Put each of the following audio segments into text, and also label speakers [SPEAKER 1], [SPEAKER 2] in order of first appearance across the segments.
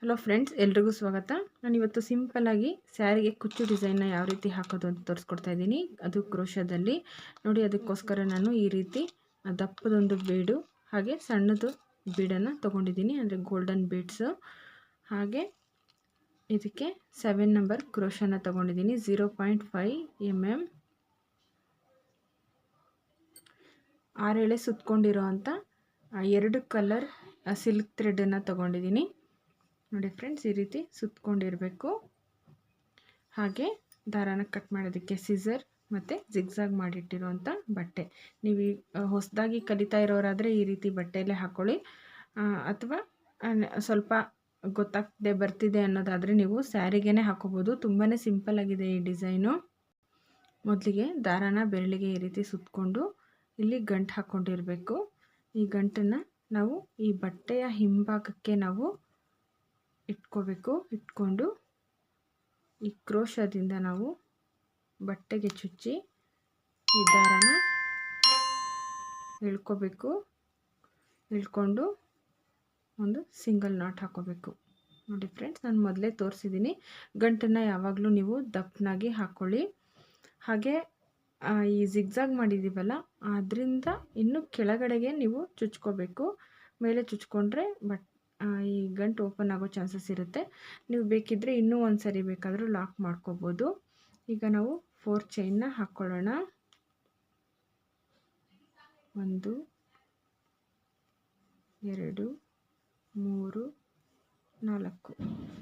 [SPEAKER 1] Hello friends, ಎಲ್ರಿಗೂ ಸ್ವಾಗತ. ನಾನು ಇವತ್ತು ಸಿಂಪಲ್ಲಾಗಿ ಸ್ಯಾರಿಗೆ ಕುಚ್ಚು ಡಿಸೈನ್ನ ಯಾವ ರೀತಿ ಹಾಕೋದು ಅಂತ ತೋರಿಸ್ಕೊಡ್ತಾ ಇದ್ದೀನಿ. ಅದು ಕ್ರೋಶದಲ್ಲಿ. ನೋಡಿ, ಅದಕ್ಕೋಸ್ಕರ ನಾನು ಈ ರೀತಿ ದಪ್ಪದೊಂದು ಬೀಡು ಹಾಗೆ ಸಣ್ಣದು ಬೀಡನ್ನು ತೊಗೊಂಡಿದ್ದೀನಿ. ಅಂದರೆ ಗೋಲ್ಡನ್ ಬೀಡ್ಸು ಹಾಗೆ ಇದಕ್ಕೆ ಸೆವೆನ್ ನಂಬರ್ ಕ್ರೋಶನ ತೊಗೊಂಡಿದ್ದೀನಿ. Zero point five M M ಆರೇಳೆ ಸುತ್ತಕೊಂಡಿರೋ ಅಂಥ ಎರಡು ಕಲರ್ ಸಿಲ್ಕ್ ಥ್ರೆಡನ್ನು ತೊಗೊಂಡಿದ್ದೀನಿ. ನೋಡಿ ಫ್ರೆಂಡ್ಸ್ ಈ ರೀತಿ ಸುತ್ತಕೊಂಡಿರಬೇಕು ಹಾಗೆ ದಾರಾನ ಕಟ್ ಮಾಡೋದಕ್ಕೆ ಸಿಸರ್ ಮತ್ತು ಜಿಗ್ಸಾಗ್ ಮಾಡಿಟ್ಟಿರುವಂಥ ಬಟ್ಟೆ. ನೀವು ಹೊಸದಾಗಿ ಕಲಿತಾ ಇರೋರಾದರೆ ಈ ರೀತಿ ಬಟ್ಟೆಯಲ್ಲೇ ಹಾಕ್ಕೊಳ್ಳಿ ಅಥವಾ ಸ್ವಲ್ಪ ಗೊತ್ತಾಗದೆ ಬರ್ತಿದೆ ಅನ್ನೋದಾದರೆ ನೀವು ಸ್ಯಾರಿಗೇ ಹಾಕೋಬೋದು. ತುಂಬಾ ಸಿಂಪಲ್ಲಾಗಿದೆ ಈ ಡಿಸೈನು. ಮೊದಲಿಗೆ ದಾರಾನ ಬೆರಳಿಗೆ ಈ ರೀತಿ ಸುತ್ತಕೊಂಡು ಇಲ್ಲಿ ಗಂಟು ಹಾಕ್ಕೊಂಡಿರಬೇಕು ಈ ಗಂಟನ್ನು ನಾವು ಈ ಬಟ್ಟೆಯ ಹಿಂಭಾಗಕ್ಕೆ ನಾವು ಇಟ್ಕೋಬೇಕು. ಇಟ್ಕೊಂಡು ಈ ಕ್ರೋಶದಿಂದ ನಾವು ಬಟ್ಟೆಗೆ ಚುಚ್ಚಿ ಈ ದಾರನ ಇಳ್ಕೋಬೇಕು ಇಳ್ಕೊಂಡು ಒಂದು ಸಿಂಗಲ್ ನಾಟ್ ಹಾಕೋಬೇಕು. ನೋಡಿ ಫ್ರೆಂಡ್ಸ್, ನಾನು ಮೊದಲೇ ತೋರಿಸಿದ್ದೀನಿ. ಗಂಟನ್ನು ಯಾವಾಗಲೂ ನೀವು ದಪ್ಪನಾಗಿ ಹಾಕ್ಕೊಳ್ಳಿ ಹಾಗೆ ಈ ಜಿಗ್ಜಾಗ್ ಮಾಡಿದ್ದೀವಲ್ಲ ಅದರಿಂದ ಇನ್ನು ಕೆಳಗಡೆಗೆ ನೀವು ಚುಚ್ಕೋಬೇಕು. ಮೇಲೆ ಚುಚ್ಕೊಂಡ್ರೆ ಬಟ್ ಈ ಗಂಟು ಓಪನ್ ಆಗೋ ಚಾನ್ಸಸ್ ಇರುತ್ತೆ. ನೀವು ಬೇಕಿದ್ದರೆ ಇನ್ನೂ ಒಂದು ಸರಿ ಬೇಕಾದರೂ ಲಾಕ್ ಮಾಡ್ಕೋಬೋದು. ಈಗ ನಾವು ಫೋರ್ ಚೈನ್ನ ಹಾಕ್ಕೊಳ್ಳೋಣ ಒಂದು, ಎರಡು, ಮೂರು, ನಾಲ್ಕು.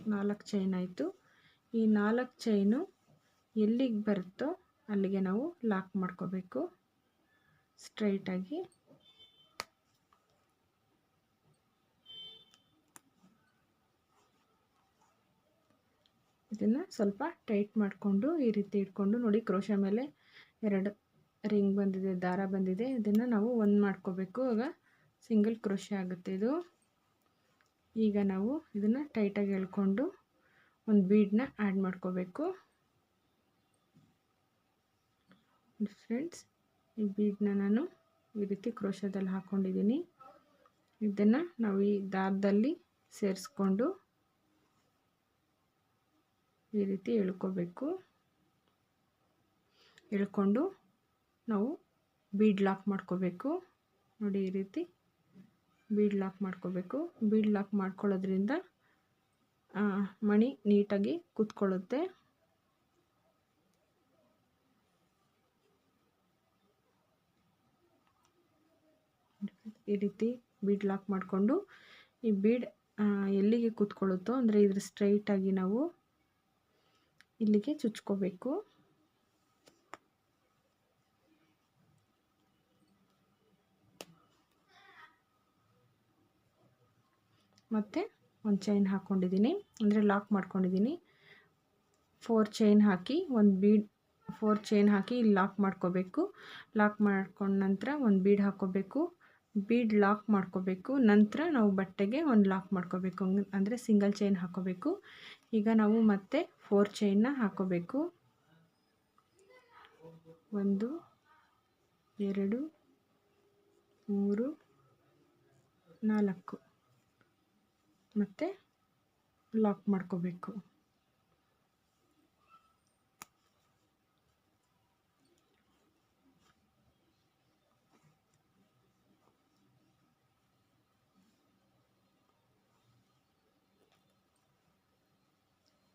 [SPEAKER 1] ನಾಲ್ಕು ಚೈನ್ ಆಯಿತು. ಈ ನಾಲ್ಕು ಚೈನು ಎಲ್ಲಿಗೆ ಬರುತ್ತೋ ಅಲ್ಲಿಗೆ ನಾವು ಲಾಕ್ ಮಾಡ್ಕೋಬೇಕು. ಸ್ಟ್ರೈಟಾಗಿ ಇದನ್ನು ಸ್ವಲ್ಪ ಟೈಟ್ ಮಾಡಿಕೊಂಡು ಈ ರೀತಿ ಇಟ್ಕೊಂಡು ನೋಡಿ ಕ್ರೋಶ ಮೇಲೆ ಎರಡು ರಿಂಗ್ ಬಂದಿದೆ, ದಾರ ಬಂದಿದೆ. ಇದನ್ನು ನಾವು ಒಂದು ಮಾಡ್ಕೋಬೇಕು. ಆಗ ಸಿಂಗಲ್ ಕ್ರೋಶ ಆಗುತ್ತೆ ಇದು. ಈಗ ನಾವು ಇದನ್ನು ಟೈಟಾಗಿ ಎಳ್ಕೊಂಡು ಒಂದು ಬೀಡನ್ನ ಆ್ಯಡ್ ಮಾಡ್ಕೋಬೇಕು. ಫ್ರೆಂಡ್ಸ್ ಈ ಬೀಡನ್ನ ನಾನು ಈ ರೀತಿ ಕ್ರೋಶದಲ್ಲಿ ಹಾಕ್ಕೊಂಡಿದ್ದೀನಿ ಇದನ್ನು ನಾವು ಈ ದಾರದಲ್ಲಿ ಸೇರಿಸ್ಕೊಂಡು ಈ ರೀತಿ ಎಳ್ಕೋಬೇಕು. ಎಳ್ಕೊಂಡು ನಾವು ಬೀಡ್ ಲಾಕ್ ಮಾಡ್ಕೋಬೇಕು. ನೋಡಿ ಈ ರೀತಿ ಬೀಡ್ ಲಾಕ್ ಮಾಡ್ಕೋಬೇಕು. ಬೀಡ್ ಲಾಕ್ ಮಾಡ್ಕೊಳ್ಳೋದ್ರಿಂದ ಮಣಿ ನೀಟಾಗಿ ಕೂತ್ಕೊಳ್ಳುತ್ತೆ. ಈ ರೀತಿ ಬೀಡ್ ಲಾಕ್ ಮಾಡಿಕೊಂಡು ಈ ಬೀಡ್ ಎಲ್ಲಿಗೆ ಕೂತ್ಕೊಳ್ಳುತ್ತೋ, ಅಂದರೆ ಇದ್ರ ಸ್ಟ್ರೈಟಾಗಿ ನಾವು ಇಲ್ಲಿಗೆ ಚುಚ್ಕೋಬೇಕು. ಮತ್ತು ಒಂದು ಚೈನ್ ಹಾಕ್ಕೊಂಡಿದ್ದೀನಿ ಅಂದರೆ ಲಾಕ್ ಮಾಡ್ಕೊಂಡಿದ್ದೀನಿ. ಫೋರ್ ಚೈನ್ ಹಾಕಿ, ಒಂದು ಬೀಡ್ ಫೋರ್ ಚೈನ್ ಹಾಕಿ ಇಲ್ಲಿ ಲಾಕ್ ಮಾಡ್ಕೋಬೇಕು. ಲಾಕ್ ಮಾಡ್ಕೊಂಡ ನಂತರ ಒಂದು ಬೀಡ್ ಹಾಕ್ಕೋಬೇಕು ಬೀಡ್ ಲಾಕ್ ಮಾಡ್ಕೋಬೇಕು. ನಂತರ ನಾವು ಬಟ್ಟೆಗೆ ಒಂದು ಲಾಕ್ ಮಾಡ್ಕೋಬೇಕು. ಅಂದರೆ ಸಿಂಗಲ್ ಚೈನ್ ಹಾಕೋಬೇಕು. ಈಗ ನಾವು ಮತ್ತೆ ಫೋರ್ ಚೈನ್ನ ಹಾಕೋಬೇಕು. ಒಂದು ಎರಡು ಮೂರು ನಾಲ್ಕು. ಮತ್ತು ಲಾಕ್ ಮಾಡ್ಕೋಬೇಕು.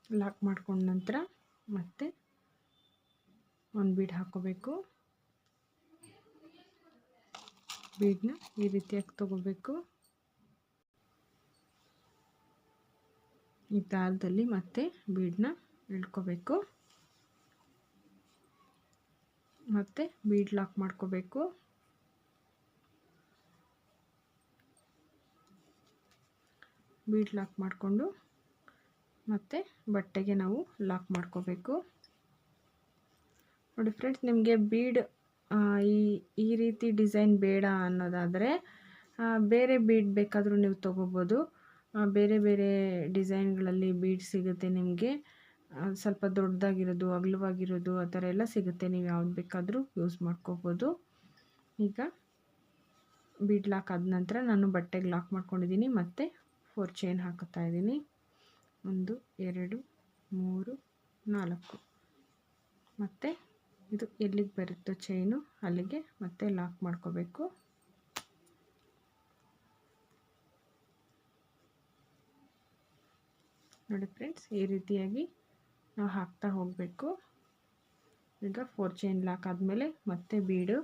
[SPEAKER 1] ಲಾಕ್ ಮಾಡ್ಕೊಂಡ ನಂತರ ಮತ್ತೆ ಒಂದು ಬೀಡ್ ಹಾಕೋಬೇಕು. ಬೀಡನ್ನ ಈ ರೀತಿಯಾಗಿ ತಗೋಬೇಕು. ಈ ದಾರದಲ್ಲಿ ಮತ್ತೆ ಬೀಡನ್ನ ಇಳ್ಕೋಬೇಕು. ಮತ್ತೆ ಬೀಡ್ ಲಾಕ್ ಮಾಡ್ಕೋಬೇಕು. ಬೀಡ್ ಲಾಕ್ ಮಾಡಿಕೊಂಡು ಮತ್ತು ಬಟ್ಟೆಗೆ ನಾವು ಲಾಕ್ ಮಾಡ್ಕೋಬೇಕು. ನೋಡಿ ಫ್ರೆಂಡ್ಸ್, ನಿಮಗೆ ಬೀಡ್ ಈ ಈ ರೀತಿ ಡಿಸೈನ್ ಬೇಡ ಅನ್ನೋದಾದರೆ ಬೇರೆ ಬೀಡ್ ಬೇಕಾದರೂ ನೀವು ತೊಗೋಬೋದು. ಬೇರೆ ಬೇರೆ ಡಿಸೈನ್ಗಳಲ್ಲಿ ಬೀಡ್ ಸಿಗುತ್ತೆ ನಿಮಗೆ. ಸ್ವಲ್ಪ ದೊಡ್ಡದಾಗಿರೋದು, ಅಗಲವಾಗಿರೋದು, ಆ ಥರ ಎಲ್ಲ ಸಿಗುತ್ತೆ. ನೀವು ಯಾವ್ದು ಬೇಕಾದರೂ ಯೂಸ್ ಮಾಡ್ಕೋಬೋದು. ಈಗ ಬೀಡ್ ಲಾಕ್ ಆದ ನಂತರ ನಾನು ಬಟ್ಟೆಗೆ ಲಾಕ್ ಮಾಡ್ಕೊಂಡಿದ್ದೀನಿ. ಮತ್ತು ಫೋರ್ ಚೈನ್ ಹಾಕುತ್ತಾ ಇದ್ದೀನಿ. ಒಂದು, ಎರಡು, ಮೂರು, ನಾಲ್ಕು. ಮತ್ತು ಇದು ಎಲ್ಲಿಗೆ ಬರುತ್ತೋ ಚೈನು ಅಲ್ಲಿಗೆ ಮತ್ತೆ ಲಾಕ್ ಮಾಡ್ಕೋಬೇಕು. ನೋಡಿ ಫ್ರೆಂಡ್ಸ್ ಈ ರೀತಿಯಾಗಿ ನಾವು ಹಾಕ್ತಾ ಹೋಗಬೇಕು. ಈಗ ಫೋರ್ ಚೈನ್ ಲಾಕ್ ಆದಮೇಲೆ ಮತ್ತೆ ಬೀಡು.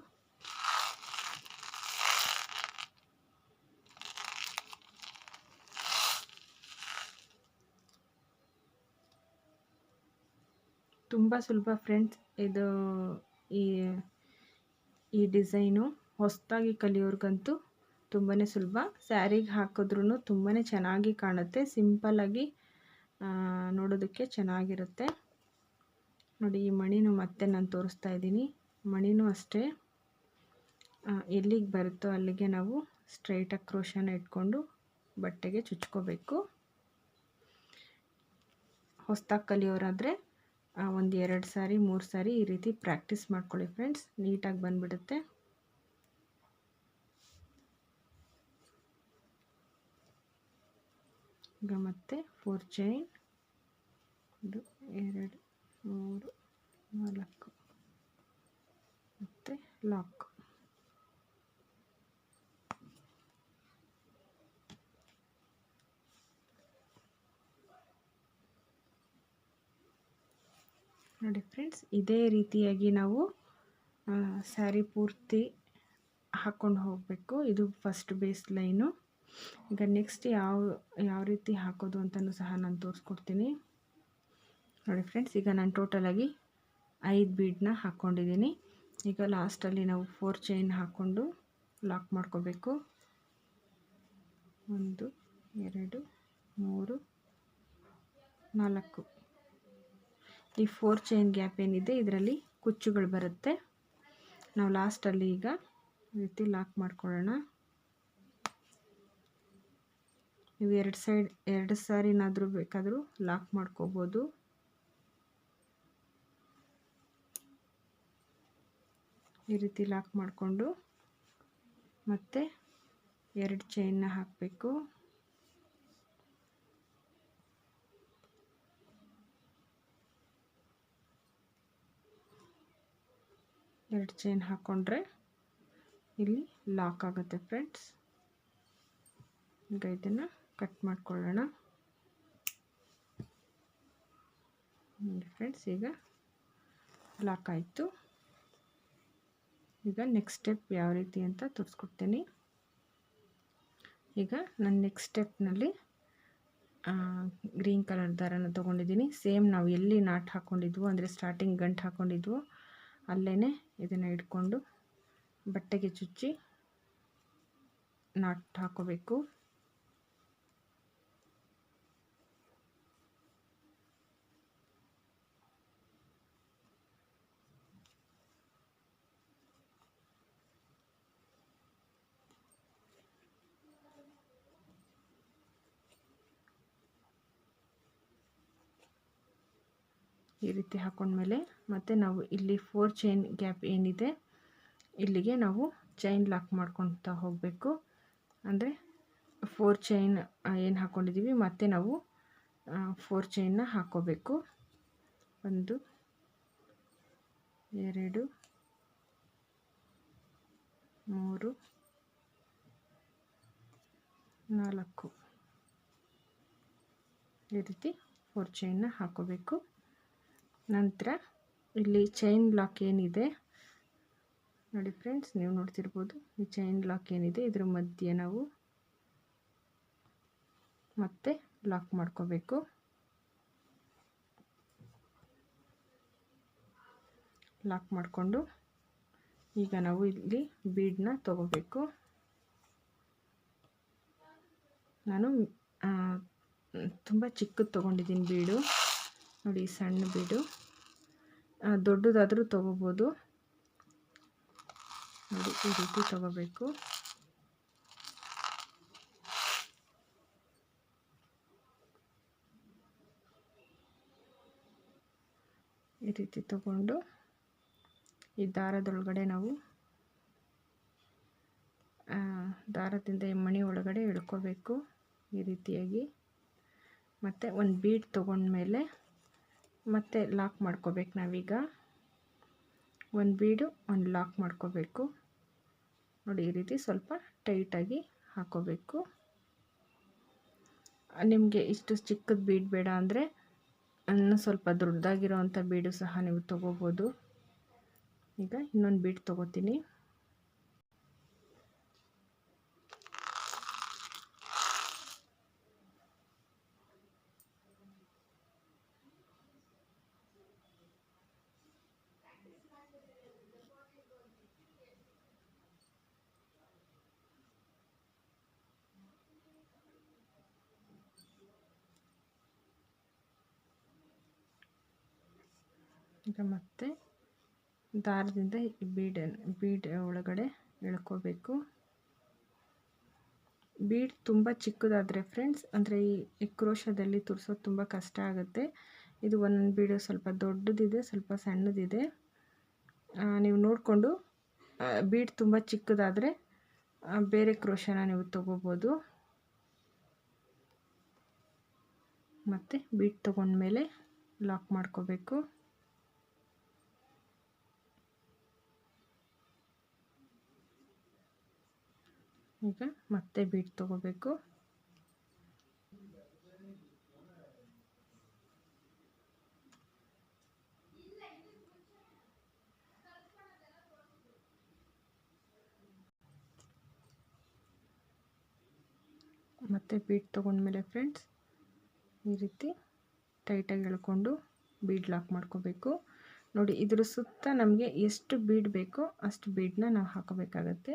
[SPEAKER 1] ತುಂಬ ಸುಲಭ ಫ್ರೆಂಡ್ಸ್. ಇದು ಈ ಈ ಡಿಸೈನು ಹೊಸದಾಗಿ ಕಲಿಯೋರ್ಗಂತೂ ತುಂಬಾ ಸುಲಭ. ಸ್ಯಾರಿಗೆ ಹಾಕಿದ್ರೂ ತುಂಬಾ ಚೆನ್ನಾಗಿ ಕಾಣುತ್ತೆ. ಸಿಂಪಲ್ಲಾಗಿ ನೋಡೋದಕ್ಕೆ ಚೆನ್ನಾಗಿರುತ್ತೆ. ನೋಡಿ, ಈ ಮಣಿನೂ ಮತ್ತೆ ನಾನು ತೋರಿಸ್ತಾ ಇದ್ದೀನಿ. ಮಣಿನೂ ಅಷ್ಟೇ. ಎಲ್ಲಿಗೆ ಬರುತ್ತೋ ಅಲ್ಲಿಗೆ ನಾವು ಸ್ಟ್ರೈಟಾಗಿ ಕ್ರೋಶನ ಇಟ್ಕೊಂಡು ಬಟ್ಟೆಗೆ ಚುಚ್ಕೋಬೇಕು. ಹೊಸ್ದಾಗಿ ಕಲಿಯೋರಾದರೆ ಒಂದು ಎರಡು ಸಾರಿ, ಮೂರು ಸಾರಿ ಈ ರೀತಿ ಪ್ರಾಕ್ಟೀಸ್ ಮಾಡ್ಕೊಳ್ಳಿ ಫ್ರೆಂಡ್ಸ್ ನೀಟಾಗಿ ಬಂದುಬಿಡುತ್ತೆ. ಈಗ ಮತ್ತೆ ಫೋರ್ ಚೈನ್ ಇದು ಎರಡು, ಮೂರು, ನಾಲ್ಕು. ಮತ್ತು ಲಾಕ್ ನೋಡಿ ಫ್ರೆಂಡ್ಸ್, ಇದೇ ರೀತಿಯಾಗಿ ನಾವು ಸ್ಯಾರಿ ಪೂರ್ತಿ ಹಾಕ್ಕೊಂಡು ಹೋಗಬೇಕು. ಇದು ಫಸ್ಟ್ ಬೇಸ್ ಲೈನು. ಈಗ ನೆಕ್ಸ್ಟ್ ಯಾವ ಯಾವ ರೀತಿ ಹಾಕೋದು ಅಂತಲೂ ಸಹ ನಾನು ತೋರಿಸ್ಕೊಡ್ತೀನಿ. ನೋಡಿ ಫ್ರೆಂಡ್ಸ್, ಈಗ ನಾನು ಟೋಟಲಾಗಿ ಐದು ಬೀಡನ್ನ ಹಾಕ್ಕೊಂಡಿದ್ದೀನಿ ಈಗ ಲಾಸ್ಟಲ್ಲಿ ನಾವು ಫೋರ್ ಚೈನ್ ಹಾಕ್ಕೊಂಡು ಲಾಕ್ ಮಾಡ್ಕೋಬೇಕು. ಒಂದು, ಎರಡು, ಮೂರು, ನಾಲ್ಕು. ಈ ಫೋರ್ ಚೈನ್ ಗ್ಯಾಪ್ ಏನಿದೆ, ಇದರಲ್ಲಿ ಕುಚ್ಚುಗಳು ಬರುತ್ತೆ. ನಾವು ಲಾಸ್ಟಲ್ಲಿ ಈಗ ರೀತಿ ಲಾಕ್ ಮಾಡ್ಕೊಳ್ಳೋಣ. ನೀವು ಎರಡು ಸೈಡ್ ಎರಡು ಸಾರಿನಾದರೂ ಬೇಕಾದರೂ ಲಾಕ್ ಮಾಡ್ಕೋಬೋದು. ಈ ರೀತಿ ಲಾಕ್ ಮಾಡಿಕೊಂಡು ಮತ್ತೆ ಎರಡು ಚೈನ್ನ ಹಾಕಬೇಕು. ಎರಡು ಚೈನ್ ಹಾಕ್ಕೊಂಡ್ರೆ ಇಲ್ಲಿ ಲಾಕ್ ಆಗುತ್ತೆ ಫ್ರೆಂಡ್ಸ್. ಈಗ ಇದನ್ನು ಕಟ್ ಮಾಡ್ಕೊಳ್ಳೋಣ. ಫ್ರೆಂಡ್ಸ್, ಈಗ ಲಾಕ್ ಆಯಿತು. ಈಗ ನೆಕ್ಸ್ಟ್ ಸ್ಟೆಪ್ ಯಾವ ರೀತಿ ಅಂತ ತೋರಿಸ್ಕೊಡ್ತೀನಿ. ಈಗ ನಾನು ನೆಕ್ಸ್ಟ್ ಸ್ಟೆಪ್ನಲ್ಲಿ ಗ್ರೀನ್ ಕಲರ್ ದಾರನ ತೊಗೊಂಡಿದ್ದೀನಿ. ಸೇಮ್ ನಾವು ಎಲ್ಲಿ ನಾಟ್ ಹಾಕ್ಕೊಂಡಿದ್ವು ಅಂದರೆ ಸ್ಟಾರ್ಟಿಂಗ್ ಗಂಟು ಹಾಕ್ಕೊಂಡಿದ್ವೋ ಅಲ್ಲೇ ಇದನ್ನು ಇಟ್ಕೊಂಡು ಬಟ್ಟೆಗೆ ಚುಚ್ಚಿ ನಾಟ್ ಹಾಕೋಬೇಕು. ಈ ರೀತಿ ಹಾಕೊಂಡ್ಮೇಲೆ ಮತ್ತು ನಾವು ಇಲ್ಲಿ ಫೋರ್ ಚೈನ್ ಗ್ಯಾಪ್ ಏನಿದೆ, ಇಲ್ಲಿಗೆ ನಾವು ಚೈನ್ ಲಾಕ್ ಮಾಡ್ಕೊತಾ ಹೋಗಬೇಕು. ಅಂದರೆ ಫೋರ್ ಚೈನ್ ಏನು ಹಾಕ್ಕೊಂಡಿದ್ದೀವಿ ಮತ್ತು ನಾವು ಫೋರ್ ಚೈನ್ನ ಹಾಕ್ಕೋಬೇಕು ಒಂದು, ಎರಡು, ಮೂರು, ನಾಲ್ಕು. ಈ ರೀತಿ ಫೋರ್ ಚೈನ್ನ ಹಾಕೋಬೇಕು. ನಂತರ ಇಲ್ಲಿ ಚೈನ್ ಲಾಕ್ ಏನಿದೆ? ನೋಡಿ ಫ್ರೆಂಡ್ಸ್ ನೀವು ನೋಡ್ತಿರ್ಬೋದು, ಈ ಚೈನ್ ಲಾಕ್ ಏನಿದೆ? ಇದ್ರ ಮಧ್ಯೆ ನಾವು ಮತ್ತೆ ಲಾಕ್ ಮಾಡ್ಕೋಬೇಕು. ಲಾಕ್ ಮಾಡಿಕೊಂಡು ಈಗ ನಾವು ಇಲ್ಲಿ ಬೀಡನ್ನ ತಗೋಬೇಕು. ನಾನು ತುಂಬ ಚಿಕ್ಕದು ತೊಗೊಂಡಿದ್ದೀನಿ ಬೀಡು ನೋಡಿ ಸಣ್ಣ ಬೀಡು. ದೊಡ್ಡದಾದರೂ ತೊಗೋಬೋದು. ನೋಡಿ ಈ ರೀತಿ ತೊಗೋಬೇಕು. ಈ ರೀತಿ ತಗೊಂಡು ಈ ದಾರದೊಳಗಡೆ ನಾವು ದಾರದಿಂದ ಈ ಮಣಿ ಒಳಗಡೆ ಇಳ್ಕೋಬೇಕು ಈ ರೀತಿಯಾಗಿ. ಮತ್ತು ಒಂದು ಬೀಡ್ ತೊಗೊಂಡ್ಮೇಲೆ ಮತ್ತೆ ಲಾಕ್ ಮಾಡ್ಕೋಬೇಕು ನಾವೀಗ. ಒಂದು ಬೀಡು, ಒಂದು ಲಾಕ್ ಮಾಡ್ಕೋಬೇಕು. ನೋಡಿ, ಈ ರೀತಿ ಸ್ವಲ್ಪ ಟೈಟಾಗಿ ಹಾಕೋಬೇಕು. ನಿಮಗೆ ಇಷ್ಟು ಚಿಕ್ಕದ ಬೀಡ್ ಬೇಡ ಅಂದರೆ ಇನ್ನೂ ಸ್ವಲ್ಪ ದೊಡ್ಡದಾಗಿರೋ ಅಂಥ ಬೀಡು ಸಹ ನೀವು ತೊಗೋಬೋದು. ಈಗ ಇನ್ನೊಂದು ಬೀಡ್ ತೊಗೋತೀನಿ. ಈಗ ಮತ್ತೆ ದಾರದಿಂದ ಬೀಡ್ ಬೀಡ್ ಒಳಗಡೆ ಎಳ್ಕೋಬೇಕು. ಬೀಡ್ ತುಂಬ ಚಿಕ್ಕದಾದರೆ ಫ್ರೆಂಡ್ಸ್ ಅಂದರೆ ಈ ಕ್ರೋಶದಲ್ಲಿ ತುರ್ಸೋದು ತುಂಬ ಕಷ್ಟ ಆಗುತ್ತೆ. ಇದು ಒಂದೊಂದು ಬೀಡು ಸ್ವಲ್ಪ ದೊಡ್ಡದಿದೆ, ಸ್ವಲ್ಪ ಸಣ್ಣದಿದೆ. ನೀವು ನೋಡಿಕೊಂಡು ಬೀಡ್ ತುಂಬ ಚಿಕ್ಕದಾದರೆ ಬೇರೆ ಕ್ರೋಶನ ನೀವು ತಗೋಬೋದು. ಮತ್ತು ಬೀಡ್ ತೊಗೊಂಡ್ಮೇಲೆ ಲಾಕ್ ಮಾಡ್ಕೋಬೇಕು. ಈಗ ಮತ್ತೆ ಬೀಟ್ ತಗೋಬೇಕು. ಮತ್ತೆ ಬೀಟ್ ತೊಗೊಂಡ್ಮೇಲೆ ಫ್ರೆಂಡ್ಸ್ ಈ ರೀತಿ ಟೈಟಾಗಿ ಎಳ್ಕೊಂಡು ಬೀಡ್ ಲಾಕ್ ಮಾಡ್ಕೋಬೇಕು. ನೋಡಿ ಇದ್ರ ಸುತ್ತ ನಮಗೆ ಎಷ್ಟು ಬೀಡ್ ಬೇಕೋ ಅಷ್ಟು ಬೀಡನ್ನ ನಾವು ಹಾಕೋಬೇಕಾಗತ್ತೆ.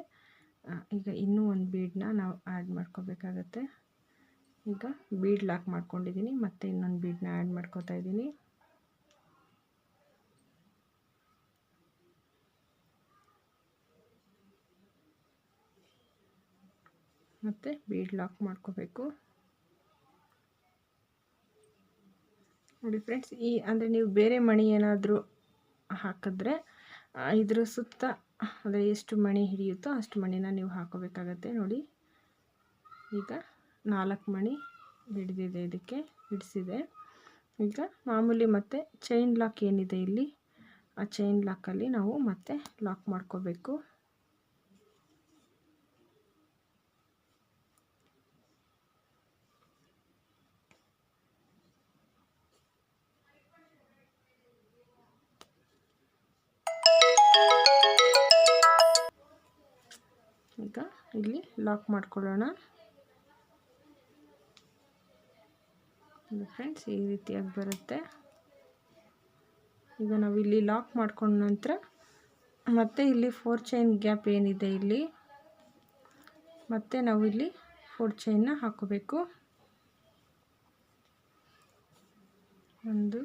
[SPEAKER 1] ಈಗ ಇನ್ನೂ ಒಂದು ಬೀಡನ್ನ ನಾವು ಆ್ಯಡ್ ಮಾಡ್ಕೋಬೇಕಾಗತ್ತೆ. ಈಗ ಬೀಡ್ ಲಾಕ್ ಮಾಡ್ಕೊಂಡಿದ್ದೀನಿ ಮತ್ತು ಇನ್ನೊಂದು ಬೀಡನ್ನ ಆ್ಯಡ್ ಮಾಡ್ಕೋತಾ ಇದ್ದೀನಿ ಮತ್ತು ಬೀಡ್ ಲಾಕ್ ಮಾಡ್ಕೋಬೇಕು. ನೋಡಿ ಫ್ರೆಂಡ್ಸ್ ಈ, ಅಂದರೆ ನೀವು ಬೇರೆ ಮಣಿ ಏನಾದರೂ ಹಾಕಿದ್ರೆ ಇದ್ರ ಸುತ್ತ ಅಂದರೆ ಎಷ್ಟು ಮಣಿ ಹಿಡಿಯುತ್ತೋ ಅಷ್ಟು ಮಣಿನ ನೀವು ಹಾಕೋಬೇಕಾಗತ್ತೆ. ನೋಡಿ, ಈಗ ನಾಲ್ಕು ಮಣಿ ಹಿಡಿದಿದೆ ಇದಕ್ಕೆ, ಹಿಡಿಸಿದೆ. ಈಗ ಮಾಮೂಲಿ ಮತ್ತು ಚೈನ್ ಲಾಕ್ ಏನಿದೆ ಇಲ್ಲಿ? ಆ ಚೈನ್ ಲಾಕಲ್ಲಿ ನಾವು ಮತ್ತೆ ಲಾಕ್ ಮಾಡ್ಕೋಬೇಕು. ಇಲ್ಲಿ ಲಾಕ್ ಮಾಡ್ಕೊಳ್ಳೋಣ. ಫ್ರೆಂಡ್ಸ್, ಈ ರೀತಿಯಾಗಿ ಬರುತ್ತೆ. ಈಗ ನಾವು ಇಲ್ಲಿ ಲಾಕ್ ಮಾಡ್ಕೊಂಡ ನಂತರ ಮತ್ತೆ ಇಲ್ಲಿ ಫೋರ್ ಚೈನ್ ಗ್ಯಾಪ್ ಏನಿದೆ ಇಲ್ಲಿ? ಮತ್ತೆ ನಾವು ಇಲ್ಲಿ ಫೋರ್ ಚೈನ್ನ ಹಾಕೋಬೇಕು. ಒಂದು,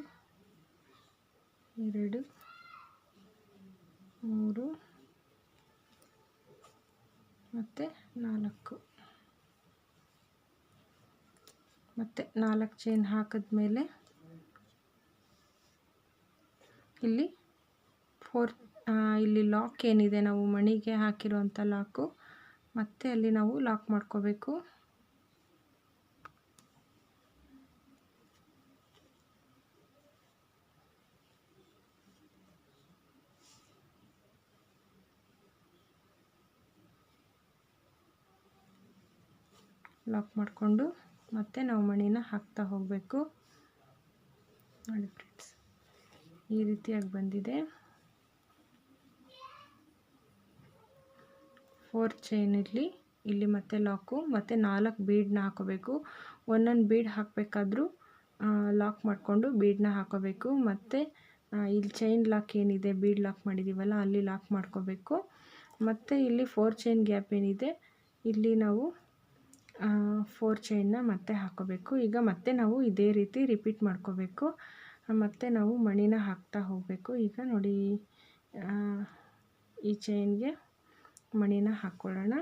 [SPEAKER 1] ಎರಡು, ಮೂರು ಮತ್ತು ನಾಲ್ಕು. ಮತ್ತು ನಾಲ್ಕು ಚೈನ್ ಹಾಕಿದ್ಮೇಲೆ ಇಲ್ಲಿ ಫೋರ್ ಇಲ್ಲಿ ಲಾಕ್ ಏನಿದೆ ನಾವು ಮಣಿಗೆ ಹಾಕಿರುವಂಥ ಲಾಕು ಮತ್ತೆ ಅಲ್ಲಿ ನಾವು ಲಾಕ್ ಮಾಡ್ಕೋಬೇಕು. ಲಾಕ್ ಮಾಡಿಕೊಂಡು ಮತ್ತೆ ನಾವು ಮಣಿನ ಹಾಕ್ತಾ ಹೋಗಬೇಕು. ನೋಡಿ ಫ್ರೆಂಡ್ಸ್ ಈ ರೀತಿಯಾಗಿ ಬಂದಿದೆ. ಫೋರ್ ಚೈನ್ ಇರಲಿ. ಇಲ್ಲಿ ಮತ್ತೆ ಲಾಕು ಮತ್ತು ನಾಲ್ಕು ಬೀಡನ್ನ ಹಾಕೋಬೇಕು. ಒಂದೊಂದು ಬೀಡ್ ಹಾಕಬೇಕಾದ್ರೂ ಲಾಕ್ ಮಾಡಿಕೊಂಡು ಬೀಡನ್ನ ಹಾಕೋಬೇಕು. ಮತ್ತು ಇಲ್ಲಿ ಚೈನ್ ಲಾಕ್ ಏನಿದೆ ಬೀಡ್ ಲಾಕ್ ಮಾಡಿದ್ದೀವಲ್ಲ ಅಲ್ಲಿ ಲಾಕ್ ಮಾಡ್ಕೋಬೇಕು. ಮತ್ತು ಇಲ್ಲಿ ಫೋರ್ ಚೈನ್ ಗ್ಯಾಪ್ ಏನಿದೆ, ಇಲ್ಲಿ ನಾವು ಫೋರ್ ಚೈನ್ನ ಮತ್ತೆ ಹಾಕೋಬೇಕು. ಈಗ ಮತ್ತೆ ನಾವು ಇದೇ ರೀತಿ ರಿಪೀಟ್ ಮಾಡ್ಕೋಬೇಕು. ಮತ್ತೆ ನಾವು ಮಣಿನ ಹಾಕ್ತಾ ಹೋಗಬೇಕು. ಈಗ ನೋಡಿ ಈ ಚೈನ್ಗೆ ಮಣಿನ ಹಾಕ್ಕೊಳ್ಳೋಣ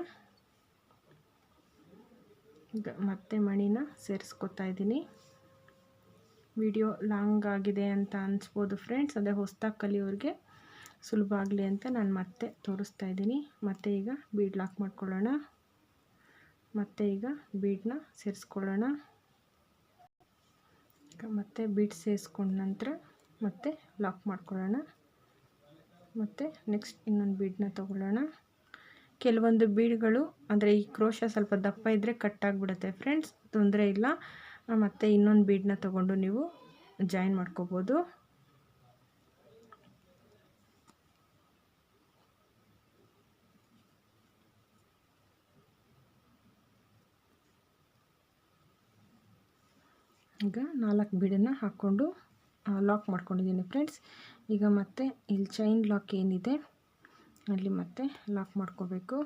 [SPEAKER 1] ಈಗ ಮತ್ತೆ ಮಣಿನ ಸೇರಿಸ್ಕೊತಾ ಇದ್ದೀನಿ. ವಿಡಿಯೋ ಲಾಂಗ್ ಆಗಿದೆ ಅಂತ ಅನಿಸ್ಬೋದು ಫ್ರೆಂಡ್ಸ್ ಅದೇ ಹೊಸ್ದಾಗಿ ಕಲಿಯೋರಿಗೆ ಸುಲಭ ಆಗಲಿ ಅಂತ ನಾನು ಮತ್ತೆ ತೋರಿಸ್ತಾ ಇದ್ದೀನಿ. ಮತ್ತೆ ಈಗ ಬೀಡ್ ಲಾಕ್ ಮಾಡ್ಕೊಳ್ಳೋಣ. ಮತ್ತು ಈಗ ಬೀಡನ್ನ ಸೇರಿಸ್ಕೊಳ್ಳೋಣ. ಮತ್ತು ಬೀಡ್ ಸೇರಿಸ್ಕೊಂಡ ನಂತರ ಮತ್ತೆ ಲಾಕ್ ಮಾಡ್ಕೊಳ್ಳೋಣ. ಮತ್ತು ನೆಕ್ಸ್ಟ್ ಇನ್ನೊಂದು ಬೀಡನ್ನ ತೊಗೊಳ್ಳೋಣ. ಕೆಲವೊಂದು ಬೀಡ್ಗಳು ಅಂದರೆ ಈ ಕ್ರೋಶ ಸ್ವಲ್ಪ ದಪ್ಪ ಇದ್ದರೆ ಕಟ್ ಆಗಿಬಿಡುತ್ತೆ ಫ್ರೆಂಡ್ಸ್ ತೊಂದರೆ ಇಲ್ಲ. ಮತ್ತು ಇನ್ನೊಂದು ಬೀಡನ್ನ ತೊಗೊಂಡು ನೀವು ಜಾಯಿನ್ ಮಾಡ್ಕೋಬೋದು. ಈಗ ನಾಲ್ಕು ಬೀಡನ್ನು ಹಾಕ್ಕೊಂಡು ಲಾಕ್ ಮಾಡ್ಕೊಂಡಿದ್ದೀನಿ ಫ್ರೆಂಡ್ಸ್ ಈಗ ಮತ್ತೆ ಇಲ್ಲಿ ಚೈನ್ ಲಾಕ್ ಏನಿದೆ, ಅಲ್ಲಿ ಮತ್ತೆ ಲಾಕ್ ಮಾಡ್ಕೋಬೇಕು.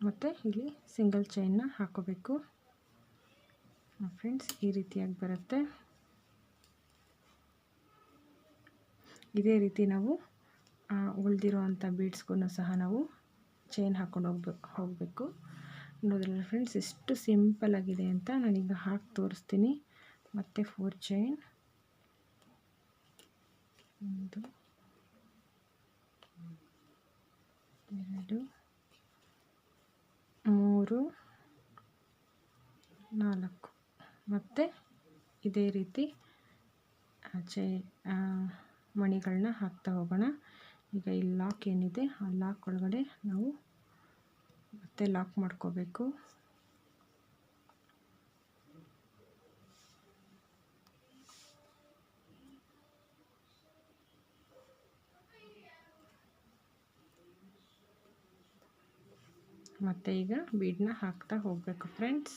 [SPEAKER 1] ಮತ್ತು ಇಲ್ಲಿ ಸಿಂಗಲ್ ಚೈನ್ನ ಹಾಕೋಬೇಕು. ಫ್ರೆಂಡ್ಸ್ ಈ ರೀತಿಯಾಗಿ ಬರುತ್ತೆ. ಇದೇ ರೀತಿ ನಾವು ಉಳಿದಿರೋ ಅಂಥ ಬೀಡ್ಸ್ಗೂ ಸಹ ನಾವು ಚೈನ್ ಹಾಕ್ಕೊಂಡು ಹೋಗ್ಬೇಕು ಹೋಗಬೇಕು. ನೋಡಿದ್ರಲ್ಲ ಫ್ರೆಂಡ್ಸ್ ಎಷ್ಟು ಸಿಂಪಲ್ ಆಗಿದೆ ಅಂತ ನಾನೀಗ ಹಾಕಿ ತೋರಿಸ್ತೀನಿ. ಮತ್ತು ಫೋರ್ ಚೈನ್ ಒಂದು, ಎರಡು, ಮೂರು, ನಾಲ್ಕು. ಮತ್ತು ಇದೇ ರೀತಿ ಚೈ ಮಣಿಗಳನ್ನ ಹಾಕ್ತಾ ಹೋಗೋಣ. ಈಗ ಈ ಲಾಕ್ ಏನಿದೆ, ಆ ಲಾಕ್ ಒಳಗಡೆ ನಾವು ಮತ್ತೆ ಲಾಕ್ ಮಾಡ್ಕೋಬೇಕು. ಮತ್ತು ಈಗ ಬೀಡನ್ನ ಹಾಕ್ತಾ ಹೋಗಬೇಕು ಫ್ರೆಂಡ್ಸ್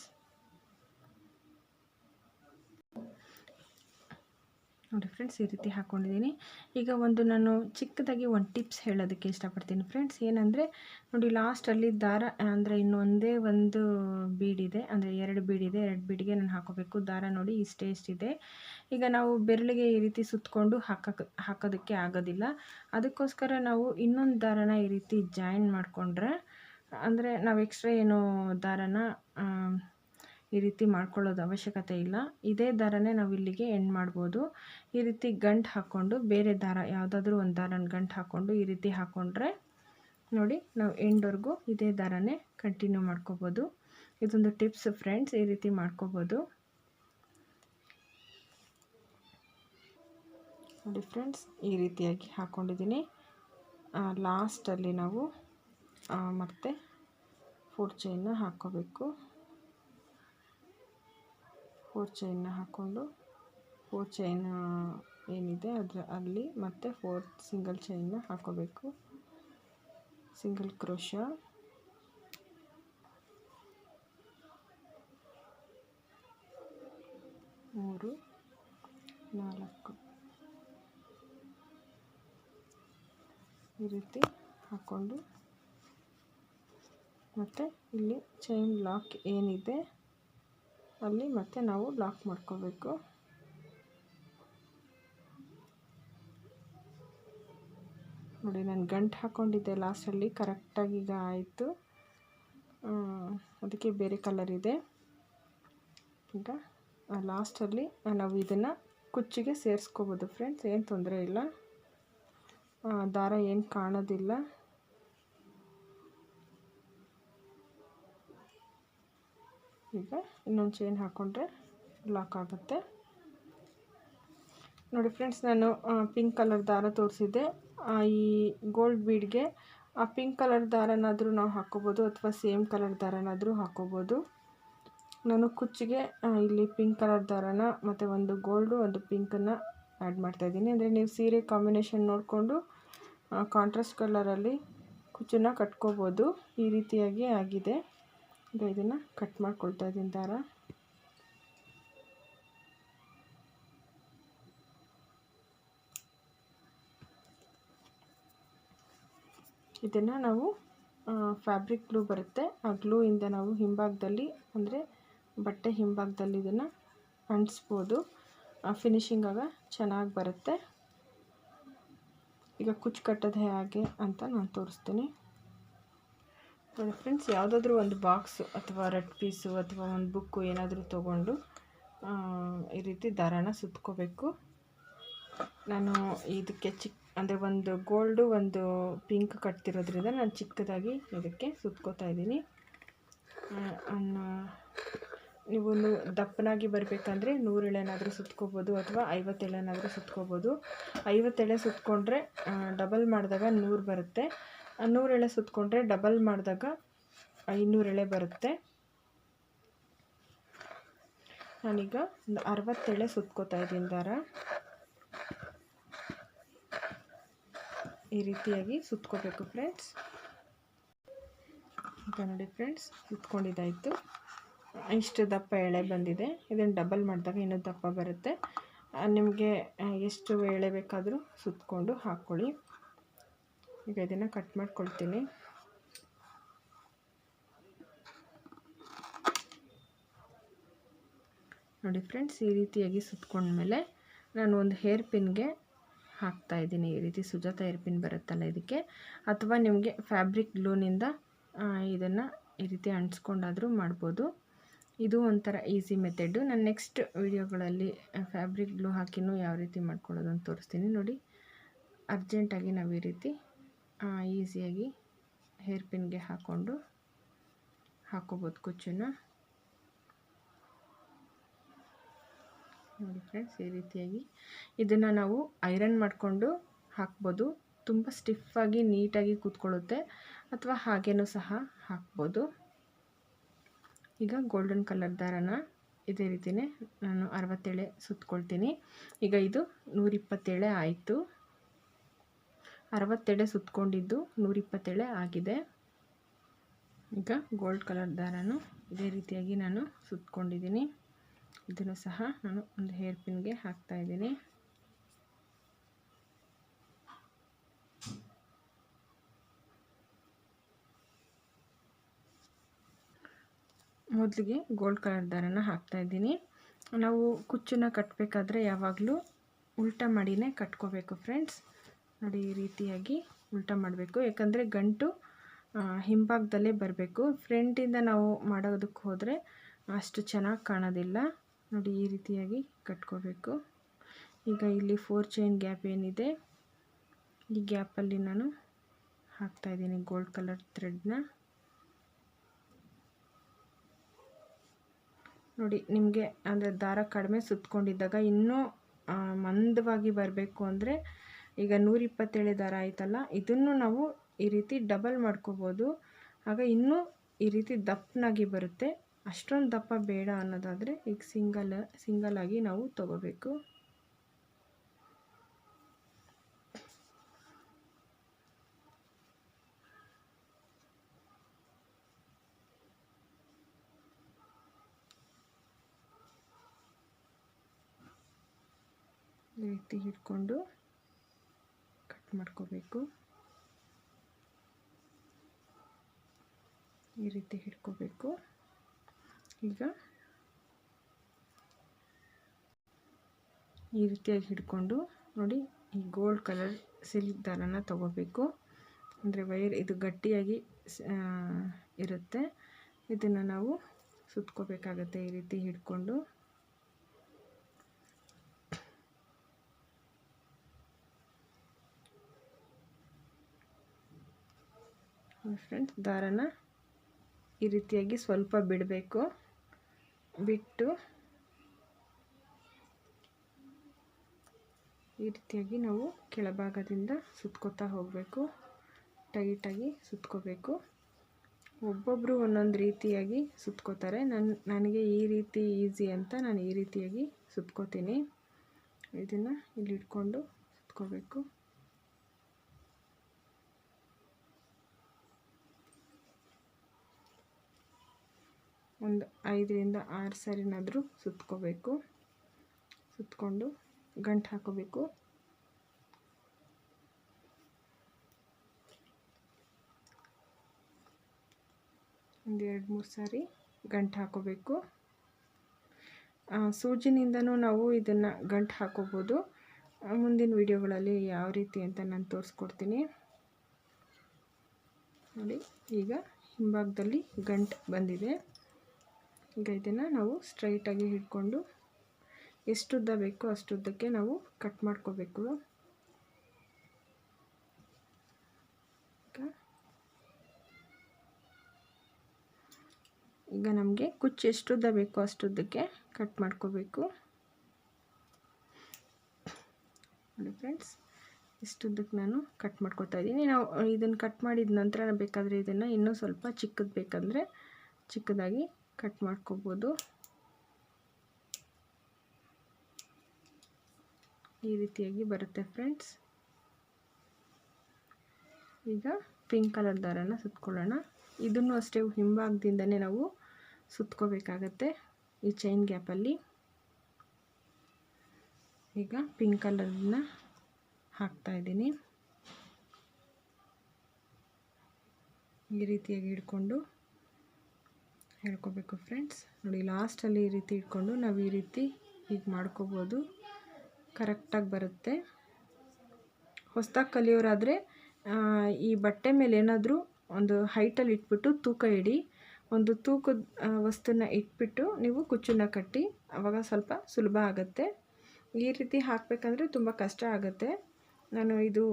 [SPEAKER 1] ನೋಡಿ ಫ್ರೆಂಡ್ಸ್ ಈ ರೀತಿ ಹಾಕ್ಕೊಂಡಿದ್ದೀನಿ ಈಗ ಒಂದು ನಾನು ಚಿಕ್ಕದಾಗಿ ಒಂದು ಟಿಪ್ಸ್ ಹೇಳೋದಕ್ಕೆ ಇಷ್ಟಪಡ್ತೀನಿ ಫ್ರೆಂಡ್ಸ್ ಏನಂದರೆ, ನೋಡಿ ಲಾಸ್ಟಲ್ಲಿ ದಾರ, ಅಂದರೆ ಇನ್ನೊಂದೇ ಒಂದು ಬೀಡಿದೆ ಅಂದರೆ ಎರಡು ಬೀಡಿದೆ ಎರಡು ಬೀಡಿಗೆ ನಾನು ಹಾಕೋಬೇಕು. ದಾರ ನೋಡಿ ಇಷ್ಟೇ ಇಷ್ಟಿದೆ. ಈಗ ನಾವು ಬೆರಳಿಗೆ ಈ ರೀತಿ ಸುತ್ತಕೊಂಡು ಹಾಕಕ್ಕೆ ಹಾಕೋದಕ್ಕೆ ಆಗೋದಿಲ್ಲ. ಅದಕ್ಕೋಸ್ಕರ ನಾವು ಇನ್ನೊಂದು ದಾರನ ಈ ರೀತಿ ಜಾಯಿನ್ ಮಾಡಿಕೊಂಡ್ರೆ, ಅಂದರೆ ನಾವು ಎಕ್ಸ್ಟ್ರಾ ಏನು ದಾರನ ಈ ರೀತಿ ಮಾಡ್ಕೊಳ್ಳೋದು ಅವಶ್ಯಕತೆ ಇಲ್ಲ. ಇದೇ ದಾರನೇ ನಾವು ಇಲ್ಲಿಗೆ ಎಂಡ್ ಮಾಡ್ಬೋದು. ಈ ರೀತಿ ಗಂಟು ಹಾಕ್ಕೊಂಡು ಬೇರೆ ದಾರ ಯಾವುದಾದ್ರೂ ಒಂದು ದಾರನ ಗಂಟು ಹಾಕ್ಕೊಂಡು ಈ ರೀತಿ ಹಾಕ್ಕೊಂಡ್ರೆ ನೋಡಿ ನಾವು ಎಂಡ್ವರೆಗೂ ಇದೇ ದಾರನೇ ಕಂಟಿನ್ಯೂ ಮಾಡ್ಕೋಬೋದು. ಇದೊಂದು ಟಿಪ್ಸ್ ಫ್ರೆಂಡ್ಸ್ ಈ ರೀತಿ ಮಾಡ್ಕೋಬೋದು. ನೋಡಿ ಫ್ರೆಂಡ್ಸ್ ಈ ರೀತಿಯಾಗಿ ಹಾಕ್ಕೊಂಡಿದ್ದೀನಿ ಲಾಸ್ಟಲ್ಲಿ ನಾವು ಮತ್ತೆ ಫೋರ್ ಚೈನ್ನ ಹಾಕ್ಕೋಬೇಕು. ಫೋರ್ ಚೈನ್ನ ಹಾಕ್ಕೊಂಡು ಫೋರ್ ಚೈನ್ ಏನಿದೆ ಅದರ ಅಲ್ಲಿ ಮತ್ತು ಫೋರ್ ಸಿಂಗಲ್ ಚೈನ್ನ ಹಾಕ್ಕೋಬೇಕು ಸಿಂಗಲ್ ಕ್ರೋಶ ಮೂರು, ನಾಲ್ಕು. ಈ ರೀತಿ ಹಾಕ್ಕೊಂಡು ಮತ್ತು ಇಲ್ಲಿ ಚೈನ್ ಲಾಕ್ ಏನಿದೆ ಅಲ್ಲಿ ಮತ್ತೆ ನಾವು ಲಾಕ್ ಮಾಡ್ಕೋಬೇಕು. ನೋಡಿ, ನಾನು ಗಂಟು ಹಾಕ್ಕೊಂಡಿದ್ದೆ ಲಾಸ್ಟಲ್ಲಿ ಕರೆಕ್ಟಾಗಿ ಈಗ ಆಯಿತು. ಅದಕ್ಕೆ ಬೇರೆ ಕಲರ್ ಇದೆ. ಈಗ ಲಾಸ್ಟಲ್ಲಿ ನಾವು ಇದನ್ನು ಕುಚ್ಚಿಗೆ ಸೇರಿಸ್ಕೋಬೋದು ಫ್ರೆಂಡ್ಸ್ ಏನು ತೊಂದರೆ ಇಲ್ಲ. ದಾರ ಏನು ಕಾಣೋದಿಲ್ಲ. ಈಗ ಇನ್ನೊಂದು ಚೈನ್ ಹಾಕ್ಕೊಂಡ್ರೆ ಲಾಕ್ ಆಗುತ್ತೆ. ನೋಡಿ ಫ್ರೆಂಡ್ಸ್ ನಾನು ಪಿಂಕ್ ಕಲರ್ ದಾರ ತೋರಿಸಿದ್ದೆ. ಈ ಗೋಲ್ಡ್ ಬೀಡ್ಗೆ ಆ ಪಿಂಕ್ ಕಲರ್ ದಾರನಾದರೂ ನಾವು ಹಾಕ್ಕೋಬೋದು ಅಥವಾ ಸೇಮ್ ಕಲರ್ ದಾರನಾದರೂ ಹಾಕ್ಕೋಬೋದು ನಾನು ಕುಚ್ಚಿಗೆ ಇಲ್ಲಿ ಪಿಂಕ್ ಕಲರ್ ದಾರನ ಮತ್ತು ಒಂದು ಗೋಲ್ಡು ಒಂದು ಪಿಂಕನ್ನು ಆ್ಯಡ್ ಮಾಡ್ತಾಯಿದ್ದೀನಿ ಅಂದರೆ ನೀವು ಸೀರೆ ಕಾಂಬಿನೇಷನ್ ನೋಡಿಕೊಂಡು ಕಾಂಟ್ರಾಸ್ಟ್ ಕಲರಲ್ಲಿ ಕುಚ್ಚನ್ನು ಕಟ್ಕೋಬೋದು. ಈ ರೀತಿಯಾಗಿ ಆಗಿದೆ. ಇದನ್ನು ಕಟ್ ಮಾಡ್ಕೊಳ್ತಾ ಇದ್ದೀನಿ ದಾರ. ಇದನ್ನು ನಾವು ಫ್ಯಾಬ್ರಿಕ್ ಗ್ಲೂ ಬರುತ್ತೆ. ಆ ಗ್ಲೂಯಿಂದ ನಾವು ಹಿಂಭಾಗದಲ್ಲಿ, ಅಂದರೆ ಬಟ್ಟೆ ಹಿಂಭಾಗದಲ್ಲಿ ಇದನ್ನು ಅಂಟಿಸ್ಬೋದು. ಫಿನಿಶಿಂಗ್ ಆಗ ಚೆನ್ನಾಗಿ ಬರುತ್ತೆ. ಈಗ ಕುಚ್ಚು ಕಟ್ಟೋದು ಹೇಗೆ ಅಂತ ನಾನು ತೋರಿಸ್ತೀನಿ. ನೋಡಿ ಫ್ರೆಂಡ್ಸ್ ಯಾವುದಾದ್ರೂ ಒಂದು ಬಾಕ್ಸು ಅಥವಾ ರೆಡ್ ಪೀಸು ಅಥವಾ ಒಂದು ಬುಕ್ಕು ಏನಾದರೂ ತೊಗೊಂಡು ಈ ರೀತಿ ದಾರಾನ ಸುತ್ಕೋಬೇಕು. ನಾನು ಇದಕ್ಕೆ ಚಿಕ್ಕ ಅಂದರೆ ಒಂದು ಗೋಲ್ಡು ಒಂದು ಪಿಂಕ್ ಕಟ್ತಿರೋದ್ರಿಂದ ನಾನು ಚಿಕ್ಕದಾಗಿ ಇದಕ್ಕೆ ಸುತ್ಕೋತಾ ಇದ್ದೀನಿ. ನೀವು ನೂ, ದಪ್ಪನಾಗಿ ಬರಬೇಕಂದ್ರೆ ನೂರೆಳೆನಾದರೂ ಸುತ್ಕೋಬೋದು ಅಥವಾ ಐವತ್ತು ಎಳೆನಾದರೂ ಸುತ್ಕೋಬೋದು. ಐವತ್ತು ಎಳೆ ಸುತ್ಕೊಂಡ್ರೆ ಡಬಲ್ ಮಾಡಿದಾಗ ನೂರು ಬರುತ್ತೆ. ನೂರು ಎಳೆ ಸುತ್ತಕೊಂಡ್ರೆ ಡಬಲ್ ಮಾಡಿದಾಗ ಐನೂರು ಎಳೆ ಬರುತ್ತೆ. ನಾನೀಗ ಒಂದು ಅರವತ್ತೆಳೆ ಸುತ್ಕೋತಾ ಇದ್ದೀನಿ ದಾರ. ಈ ರೀತಿಯಾಗಿ ಸುತ್ಕೋಬೇಕು ಫ್ರೆಂಡ್ಸ್ ಈಗ ನೋಡಿ ಫ್ರೆಂಡ್ಸ್ ಸುತ್ಕೊಂಡಿದ್ದಾಯಿತು. ಇಷ್ಟು ದಪ್ಪ ಎಳೆ ಬಂದಿದೆ. ಇದನ್ನು ಡಬಲ್ ಮಾಡಿದಾಗ ಇನ್ನೂ ದಪ್ಪ ಬರುತ್ತೆ. ನಿಮಗೆ ಎಷ್ಟು ಎಳೆ ಬೇಕಾದರೂ ಸುತ್ಕೊಂಡು ಹಾಕ್ಕೊಳ್ಳಿ. ಈಗ ಇದನ್ನು ಕಟ್ ಮಾಡ್ಕೊಳ್ತೀನಿ. ನೋಡಿ ಫ್ರೆಂಡ್ಸ್ ಈ ರೀತಿಯಾಗಿ ಸುತ್ಕೊಂಡ್ಮೇಲೆ ನಾನು ಒಂದು ಹೇರ್ ಪಿನ್ಗೆ ಹಾಕ್ತಾ ಇದ್ದೀನಿ. ಈ ರೀತಿ ಸುಜಾತ ಹೇರ್ ಪಿನ್ ಬರುತ್ತಲ್ಲ ಇದಕ್ಕೆ. ಅಥವಾ ನಿಮಗೆ ಫ್ಯಾಬ್ರಿಕ್ ಗ್ಲೂನಿಂದ ಇದನ್ನು ಈ ರೀತಿ ಅಂಟಿಸ್ಕೊಂಡಾದರೂ ಮಾಡ್ಬೋದು. ಇದು ಒಂಥರ ಈಸಿ ಮೆಥಡು ನಾನು ನೆಕ್ಸ್ಟ್ ವಿಡಿಯೋಗಳಲ್ಲಿ ಫ್ಯಾಬ್ರಿಕ್ ಗ್ಲೂ ಹಾಕಿನೂ ಯಾವ ರೀತಿ ಮಾಡ್ಕೊಳ್ಳೋದು ಅಂತ ತೋರಿಸ್ತೀನಿ. ನೋಡಿ ಅರ್ಜೆಂಟಾಗಿ ನಾವು ಈ ರೀತಿ ಈಸಿಯಾಗಿ ಹೇರ್ ಪಿನ್ಗೆ ಹಾಕ್ಕೊಂಡು ಹಾಕೋಬೋದು ಕುಚ್ಚನ್ನು. ನೋಡಿ ಫ್ರೆಂಡ್ಸ್ ಈ ರೀತಿಯಾಗಿ ಇದನ್ನು ನಾವು ಐರನ್ ಮಾಡಿಕೊಂಡು ಹಾಕ್ಬೋದು. ತುಂಬ ಸ್ಟಿಫಾಗಿ ನೀಟಾಗಿ ಕೂತ್ಕೊಳ್ಳುತ್ತೆ. ಅಥವಾ ಹಾಗೇನೂ ಸಹ ಹಾಕ್ಬೋದು. ಈಗ ಗೋಲ್ಡನ್ ಕಲರ್ ದಾರನ ಇದೇ ರೀತಿಯೇ ನಾನು ಅರವತ್ತೇಳೆ ಸುತ್ಕೊಳ್ತೀನಿ. ಈಗ ಇದು ನೂರಿಪ್ಪತ್ತೇಳೆ ಆಯಿತು. ಅರವತ್ತೆಡೆ ಸುತ್ಕೊಂಡಿದ್ದು, ನೂರಿಪ್ಪತ್ತೆಳೆ ಆಗಿದೆ. ಈಗ ಗೋಲ್ಡ್ ಕಲರ್ ದಾರನು ಇದೇ ರೀತಿಯಾಗಿ ನಾನು ಸುತ್ಕೊಂಡಿದ್ದೀನಿ. ಇದನ್ನು ಸಹ ನಾನು ಒಂದು ಹೇರ್ ಪಿನ್ಗೆ ಹಾಕ್ತಾ ಇದ್ದೀನಿ. ಮೊದಲಿಗೆ ಗೋಲ್ಡ್ ಕಲರ್ ದಾರನ ಹಾಕ್ತಾ ಇದ್ದೀನಿ. ನಾವು ಕುಚ್ಚನ್ನು ಕಟ್ಟಬೇಕಾದ್ರೆ ಯಾವಾಗಲೂ ಉಲ್ಟಾ ಮಾಡಿನೇ ಕಟ್ಕೋಬೇಕು ಫ್ರೆಂಡ್ಸ್ ನೋಡಿ ಈ ರೀತಿಯಾಗಿ ಉಲ್ಟಾ ಮಾಡಬೇಕು. ಯಾಕಂದರೆ ಗಂಟು ಹಿಂಭಾಗದಲ್ಲೇ ಬರಬೇಕು. ಫ್ರಂಟಿಂದ ನಾವು ಮಾಡೋದಕ್ಕೆ ಹೋದರೆ ಅಷ್ಟು ಚೆನ್ನಾಗಿ ಕಾಣೋದಿಲ್ಲ. ನೋಡಿ ಈ ರೀತಿಯಾಗಿ ಕಟ್ಕೋಬೇಕು. ಈಗ ಇಲ್ಲಿ ಫೋರ್ ಚೈನ್ ಗ್ಯಾಪ್ ಏನಿದೆ, ಈ ಗ್ಯಾಪಲ್ಲಿ ನಾನು ಹಾಕ್ತಾ ಇದ್ದೀನಿ ಗೋಲ್ಡ್ ಕಲರ್ ಥ್ರೆಡ್ನ ನೋಡಿ ನಿಮಗೆ ಅಂದರೆ ದಾರ ಕಡಿಮೆ ಸುತ್ತಕೊಂಡಿದ್ದಾಗ ಇನ್ನೂ ಮಂದವಾಗಿ ಬರಬೇಕು ಅಂದರೆ ಈಗ ನೂರಿಪ್ಪತ್ತೇಳು ದಾರ ಆಯಿತಲ್ಲ? ಇದನ್ನು ನಾವು ಈ ರೀತಿ ಡಬಲ್ ಮಾಡ್ಕೋಬೋದು. ಆಗ ಇನ್ನೂ ಈ ರೀತಿ ದಪ್ಪನಾಗಿ ಬರುತ್ತೆ. ಅಷ್ಟೊಂದು ದಪ್ಪ ಬೇಡ ಅನ್ನೋದಾದರೆ ಈಗ ಸಿಂಗಲ್ ಸಿಂಗಲ್ ಆಗಿ ನಾವು ತಗೋಬೇಕು. ರೀತಿ ಹಿಡ್ಕೊಂಡು ಕಟ್ ಮಾಡ್ಕೋಬೇಕು. ಈ ರೀತಿ ಹಿಡ್ಕೋಬೇಕು ಈಗ ಈ ರೀತಿಯಾಗಿ ಹಿಡ್ಕೊಂಡು ನೋಡಿ ಈ ಗೋಲ್ಡ್ ಕಲರ್ ಸಿಲ್ಕ್ ದಾರನ ತಗೋಬೇಕು. ಅಂದರೆ ವೈರ್ ಇದು ಗಟ್ಟಿಯಾಗಿ ಇರುತ್ತೆ. ಇದನ್ನು ನಾವು ಸುತ್ಕೋಬೇಕಾಗತ್ತೆ ಈ ರೀತಿ ಹಿಡ್ಕೊಂಡು. ಫ್ರೆಂಡ್ಸ್ ದಾರನ ಈ ರೀತಿಯಾಗಿ ಸ್ವಲ್ಪ ಬಿಡಬೇಕು. ಬಿಟ್ಟು ಈ ರೀತಿಯಾಗಿ ನಾವು ಕೆಳಭಾಗದಿಂದ ಸುತ್ಕೋತಾ ಹೋಗಬೇಕು. ಟೈಟಾಗಿ ಸುತ್ಕೋಬೇಕು. ಒಬ್ಬೊಬ್ಬರು ಒಂದೊಂದು ರೀತಿಯಾಗಿ ಸುತ್ಕೋತಾರೆ. ನನ್ನ ನನಗೆ ಈ ರೀತಿ ಈಸಿ ಅಂತ ನಾನು ಈ ರೀತಿಯಾಗಿ ಸುತ್ಕೋತೀನಿ. ಇದನ್ನು ಇಲ್ಲಿ ಇಟ್ಕೊಂಡು ಸುತ್ಕೋಬೇಕು. ಒಂದು ಐದರಿಂದ ಆರು ಸಾರಿನಾದರೂ ಸುತ್ಕೋಬೇಕು. ಸುತ್ತಕೊಂಡು ಗಂಟು ಹಾಕೋಬೇಕು. ಒಂದು ಎರಡು ಮೂರು ಸಾರಿ ಗಂಟು ಹಾಕೋಬೇಕು. ಸೂಜಿನಿಂದನೂ ನಾವು ಇದನ್ನು ಗಂಟು ಹಾಕೋಬೋದು. ಮುಂದಿನ ವಿಡಿಯೋಗಳಲ್ಲಿ ಯಾವ ರೀತಿ ಅಂತ ನಾನು ತೋರಿಸ್ಕೊಡ್ತೀನಿ. ನೋಡಿ, ಈಗ ಹಿಂಭಾಗದಲ್ಲಿ ಗಂಟು ಬಂದಿದೆ. ಈಗ ಇದನ್ನು ನಾವು ಸ್ಟ್ರೈಟಾಗಿ ಹಿಡ್ಕೊಂಡು ಎಷ್ಟುದ್ದ ಬೇಕೋ ಅಷ್ಟುದ್ದಕ್ಕೆ ನಾವು ಕಟ್ ಮಾಡ್ಕೋಬೇಕು. ಈಗ ನಮಗೆ ಕುಚ್ಚು ಎಷ್ಟುದ್ದ ಬೇಕೋ ಅಷ್ಟುದ್ದಕ್ಕೆ ಕಟ್ ಮಾಡ್ಕೋಬೇಕು. ನೋಡಿ ಫ್ರೆಂಡ್ಸ್ ಇಷ್ಟುದ್ದಕ್ಕೆ ನಾನು ಕಟ್ ಮಾಡ್ಕೋತಾ ಇದ್ದೀನಿ. ನಾವು ಇದನ್ನು ಕಟ್ ಮಾಡಿದ ನಂತರ ಬೇಕಾದರೆ ಇದನ್ನು ಇನ್ನೂ ಸ್ವಲ್ಪ ಚಿಕ್ಕದು ಬೇಕಂದರೆ ಚಿಕ್ಕದಾಗಿ ಕಟ್ ಮಾಡ್ಕೋಬೋದು ಈ ರೀತಿಯಾಗಿ ಬರುತ್ತೆ ಫ್ರೆಂಡ್ಸ್ ಈಗ ಪಿಂಕ್ ಕಲರ್ ದಾರನ ಸುತ್ಕೊಳ್ಳೋಣ. ಇದನ್ನು ಅಷ್ಟೇ ಹಿಂಭಾಗದಿಂದನೇ ನಾವು ಸುತ್ಕೋಬೇಕಾಗತ್ತೆ ಈ ಚೈನ್ ಗ್ಯಾಪಲ್ಲಿ ಈಗ ಪಿಂಕ್ ಕಲರ್ನ ಹಾಕ್ತಾ ಇದ್ದೀನಿ. ಈ ರೀತಿಯಾಗಿ ಹಿಡ್ಕೊಂಡು ಹೇಳ್ಕೊಬೇಕು ಫ್ರೆಂಡ್ಸ್ ನೋಡಿ ಲಾಸ್ಟಲ್ಲಿ ಈ ರೀತಿ ಇಟ್ಕೊಂಡು ನಾವು ಈ ರೀತಿ ಹೀಗೆ ಮಾಡ್ಕೋಬೋದು. ಕರೆಕ್ಟಾಗಿ ಬರುತ್ತೆ. ಹೊಸ್ದಾಗಿ ಕಲಿಯೋರಾದರೆ ಈ ಬಟ್ಟೆ ಮೇಲೆ ಏನಾದರೂ ಒಂದು ಹೈಟಲ್ಲಿ ಇಟ್ಬಿಟ್ಟು ತೂಕ ಇಡಿ. ಒಂದು ತೂಕದ ವಸ್ತುನ ಇಟ್ಬಿಟ್ಟು ನೀವು ಕುಚ್ಚನ್ನ ಕಟ್ಟಿ ಆವಾಗ ಸ್ವಲ್ಪ ಸುಲಭ ಆಗುತ್ತೆ. ಈ ರೀತಿ ಹಾಕಬೇಕಂದ್ರೆ ತುಂಬ ಕಷ್ಟ ಆಗುತ್ತೆ. ನಾನು ಇದು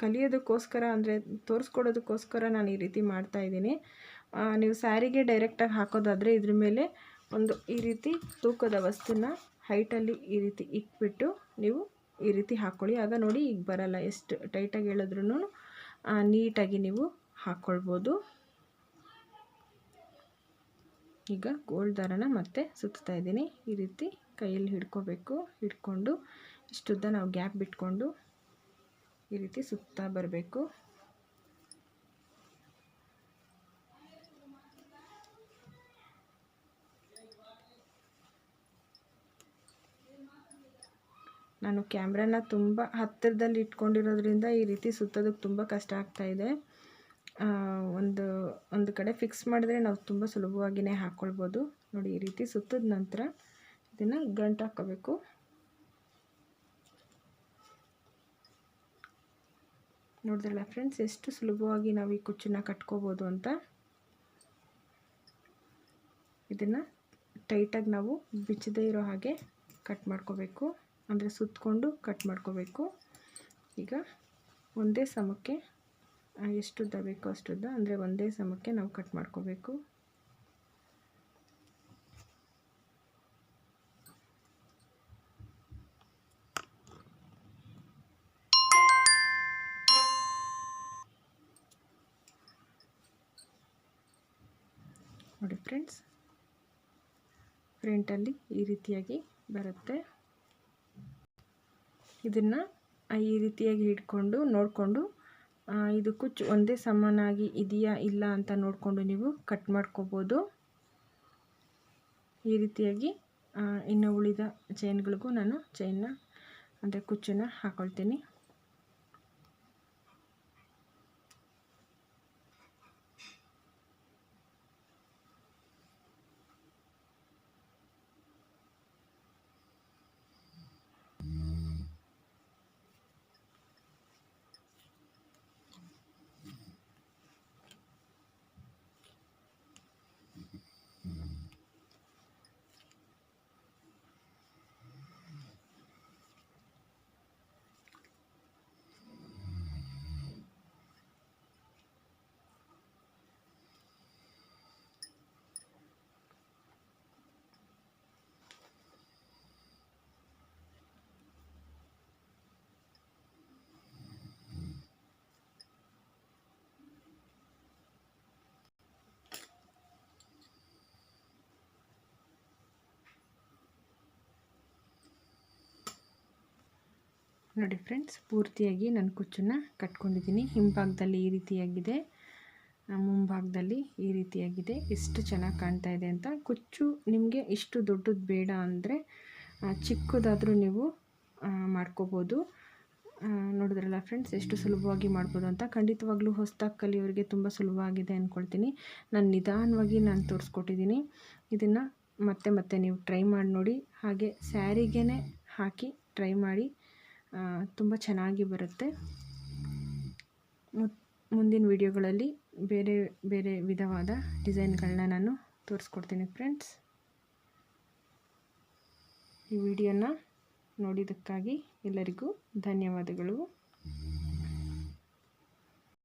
[SPEAKER 1] ಕಲಿಯೋದಕ್ಕೋಸ್ಕರ ಅಂದರೆ ತೋರಿಸ್ಕೊಡೋದಕ್ಕೋಸ್ಕರ ನಾನು ಈ ರೀತಿ ಮಾಡ್ತಾಯಿದ್ದೀನಿ ನೀವು ಸ್ಯಾರಿಗೆ ಡೈರೆಕ್ಟಾಗಿ ಹಾಕೋದಾದರೆ ಇದ್ರ ಮೇಲೆ ಒಂದು ಈ ರೀತಿ ತೂಕದ ವಸ್ತುನ ಹೈಟಲ್ಲಿ ಈ ರೀತಿ ಇಟ್ಬಿಟ್ಟು ನೀವು ಈ ರೀತಿ ಹಾಕ್ಕೊಳ್ಳಿ ಆಗ ನೋಡಿ ಈಗ ಬರಲ್ಲ ಎಷ್ಟು ಟೈಟಾಗಿ ಹೇಳಿದ್ರೂ ನೀಟಾಗಿ ನೀವು ಹಾಕ್ಕೊಳ್ಬೋದು ಈಗ ಗೋಲ್ಡ್ ದಾರನ ಮತ್ತೆ ಸುತ್ತಾ ಇದ್ದೀನಿ. ಈ ರೀತಿ ಕೈಯಲ್ಲಿ ಹಿಡ್ಕೋಬೇಕು. ಹಿಡ್ಕೊಂಡು ಇಷ್ಟುದ್ದ ನಾವು ಗ್ಯಾಪ್ ಬಿಟ್ಕೊಂಡು ಈ ರೀತಿ ಸುತ್ತಾ ಬರಬೇಕು. ನಾನು ಕ್ಯಾಮ್ರಾನ ತುಂಬ ಹತ್ತಿರದಲ್ಲಿ ಇಟ್ಕೊಂಡಿರೋದ್ರಿಂದ ಈ ರೀತಿ ಸುತ್ತೋದಕ್ಕೆ ತುಂಬ ಕಷ್ಟ ಆಗ್ತಾಯಿದೆ ಒಂದು ಒಂದು ಕಡೆ ಫಿಕ್ಸ್ ಮಾಡಿದ್ರೆ ನಾವು ತುಂಬ ಸುಲಭವಾಗಿಯೇ ಹಾಕ್ಕೊಳ್ಬೋದು ನೋಡಿ, ಈ ರೀತಿ ಸುತ್ತಿದ ನಂತರ ಇದನ್ನು ಗಂಟು ಹಾಕ್ಕೋಬೇಕು ನೋಡಿದ್ರಲ್ಲ ಫ್ರೆಂಡ್ಸ್ ಎಷ್ಟು ಸುಲಭವಾಗಿ ನಾವು ಈ ಕುಚ್ಚನ್ನ ಕಟ್ಕೋಬೋದು ಅಂತ. ಇದನ್ನು ಟೈಟಾಗಿ ನಾವು ಬಿಚ್ಚದೇ ಇರೋ ಹಾಗೆ ಕಟ್ ಮಾಡ್ಕೋಬೇಕು. ಅಂದರೆ ಸುತ್ತಕೊಂಡು ಕಟ್ ಮಾಡ್ಕೋಬೇಕು. ಈಗ ಒಂದೇ ಸಮಕ್ಕೆ ಎಷ್ಟುದ್ದ ಬೇಕೋ ಅಷ್ಟುದ್ದ, ಅಂದರೆ ಒಂದೇ ಸಮಕ್ಕೆ ನಾವು ಕಟ್ ಮಾಡ್ಕೋಬೇಕು. ನೋಡಿ ಫ್ರೆಂಡ್ಸ್, ಫ್ರಂಟಲ್ಲಿ ಈ ರೀತಿಯಾಗಿ ಬರುತ್ತೆ. ಇದನ್ನು ಈ ರೀತಿಯಾಗಿ ಹಿಡ್ಕೊಂಡು ನೋಡಿಕೊಂಡು ಇದು ಕುಚ್ಚು ಒಂದೇ ಸಮನಾಗಿ ಇದೆಯಾ ಇಲ್ಲ ಅಂತ ನೋಡಿಕೊಂಡು ನೀವು ಕಟ್ ಮಾಡ್ಕೋಬೋದು. ಈ ರೀತಿಯಾಗಿ ಇನ್ನು ಉಳಿದ ಚೈನ್ಗಳಿಗೂ ನಾನು ಚೈನ್ನ ಅಂದರೆ ಕುಚ್ಚನ್ನು ಹಾಕ್ಕೊಳ್ತೀನಿ ನೋಡಿ ಫ್ರೆಂಡ್ಸ್, ಪೂರ್ತಿಯಾಗಿ ನಾನು ಕುಚ್ಚನ್ನು ಕಟ್ಕೊಂಡಿದ್ದೀನಿ. ಹಿಂಭಾಗದಲ್ಲಿ ಈ ರೀತಿಯಾಗಿದೆ. ಮುಂಭಾಗದಲ್ಲಿ ಈ ರೀತಿಯಾಗಿದೆ. ಎಷ್ಟು ಚೆನ್ನಾಗಿ ಕಾಣ್ತಾ ಇದೆ ಅಂತ. ಕುಚ್ಚು ನಿಮಗೆ ಇಷ್ಟು ದೊಡ್ಡದು ಬೇಡ ಅಂದರೆ ಚಿಕ್ಕದಾದರೂ ನೀವು ಮಾಡ್ಕೋಬೋದು. ನೋಡಿದ್ರಲ್ಲ ಫ್ರೆಂಡ್ಸ್, ಎಷ್ಟು ಸುಲಭವಾಗಿ ಮಾಡ್ಬೋದು ಅಂತ. ಖಂಡಿತವಾಗ್ಲೂ ಹೊಸದಾಗಿ ಕಲಿಯೋರಿಗೆ ತುಂಬ ಸುಲಭವಾಗಿದೆ ಅಂದ್ಕೊಳ್ತೀನಿ ನಾನು ನಿಧಾನವಾಗಿ ನಾನು ತೋರಿಸ್ಕೊಟ್ಟಿದ್ದೀನಿ. ಇದನ್ನು ಮತ್ತೆ ಮತ್ತೆ ನೀವು ಟ್ರೈ ಮಾಡಿ ನೋಡಿ. ಹಾಗೆ ಸ್ಯಾರಿಗೇ ಹಾಕಿ ಟ್ರೈ ಮಾಡಿ. ತುಂಬ ಚೆನ್ನಾಗಿ ಬರುತ್ತೆ. ಮುಂದಿನ ವಿಡಿಯೋಗಳಲ್ಲಿ ಬೇರೆ ಬೇರೆ ವಿಧವಾದ ಡಿಸೈನ್ಗಳನ್ನ ನಾನು ತೋರಿಸ್ಕೊಡ್ತೀನಿ ಫ್ರೆಂಡ್ಸ್. ಈ ವಿಡಿಯೋನ ನೋಡಿದ್ದಕ್ಕಾಗಿ ಎಲ್ಲರಿಗೂ ಧನ್ಯವಾದಗಳು.